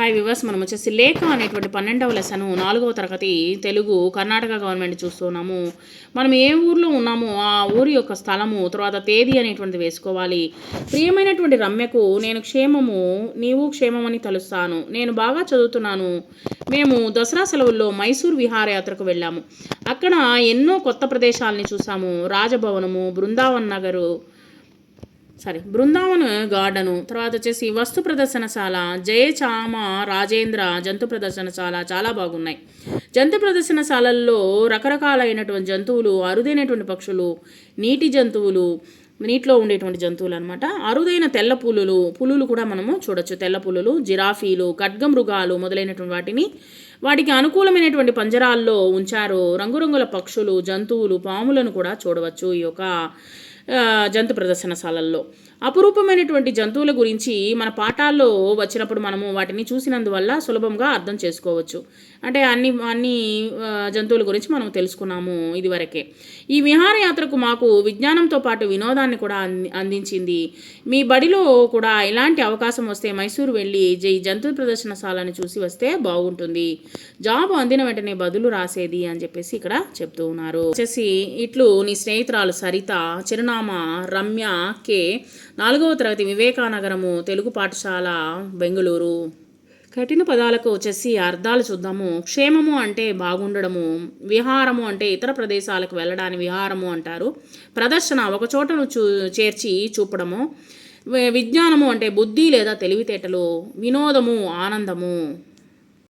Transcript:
Hi viewers మనం వచ్చేసి లేఖ అనేటువంటి పన్నెండవ లెసను నాలుగవ తరగతి తెలుగు కర్ణాటక గవర్నమెంట్ చూస్తున్నాము మనం ఏ ఊర్లో ఉన్నామో ఆ ఊరి యొక్క స్థలము తర్వాత తేదీ అనేటువంటిది వేసుకోవాలి. ప్రియమైనటువంటి రమ్యకు నేను క్షేమము నీవు క్షేమమని తలుస్తాను. నేను బాగా చదువుతున్నాను. మేము దసరా సెలవుల్లో మైసూర్ విహారయాత్రకు వెళ్ళాము. అక్కడ ఎన్నో కొత్త ప్రదేశాలని చూసాము. రాజభవనము బృందావన్ నగరు సారీ బృందావన్ గార్డెను తర్వాత వచ్చేసి వస్తు ప్రదర్శనశాల జయచామ రాజేంద్ర జంతు ప్రదర్శనశాల చాలా బాగున్నాయి. జంతు ప్రదర్శనశాలల్లో రకరకాలైనటువంటి జంతువులు అరుదైనటువంటి పక్షులు నీటి జంతువులు నీటిలో ఉండేటువంటి జంతువులు అనమాట అరుదైన తెల్ల పులులు పులులు కూడా మనము చూడొచ్చు. తెల్ల పులులు జిరాఫీలు ఖడ్గమృగాలు మొదలైనటువంటి వాటిని వాటికి అనుకూలమైనటువంటి పంజరాల్లో ఉంచారు. రంగురంగుల పక్షులు జంతువులు పాములను కూడా చూడవచ్చు. ఈ యొక్క జంతు ప్రదర్శనశాలల్లో. అపురూపమైనటువంటి జంతువుల గురించి మన పాఠాల్లో వచ్చినప్పుడు మనము వాటిని చూసినందువల్ల సులభంగా అర్థం చేసుకోవచ్చు. అంటే అన్ని అన్ని జంతువుల గురించి మనం తెలుసుకున్నాము ఇదివరకే. ఈ విహారయాత్రకు మాకు విజ్ఞానంతో పాటు వినోదాన్ని కూడా అంది అందించింది. మీ బడిలో కూడా ఇలాంటి అవకాశం వస్తే మైసూరు వెళ్ళి ఈ జంతు ప్రదర్శనశాలను చూసి వస్తే బాగుంటుంది. జాబ్ అందిన వెంటనే బదులు రాసేది అని చెప్పేసి ఇక్కడ చెప్తూ ఉన్నారు. వచ్చేసి ఇట్లు నీ స్నేహితురాలు సరిత చిరునామా రమ్య కే నాలుగవ తరగతి వివేకానగరము తెలుగు పాఠశాల బెంగళూరు. కఠిన పదాలకు వచ్చేసి అర్థాలు చూద్దాము. క్షేమము అంటే బాగుండడము విహారము అంటే ఇతర ప్రదేశాలకు వెళ్ళడాన్ని విహారము అంటారు. ప్రదర్శన ఒక చోటను చూ చేర్చి చూపడము. విజ్ఞానము అంటే బుద్ధి లేదా తెలివితేటలు వినోదము ఆనందము.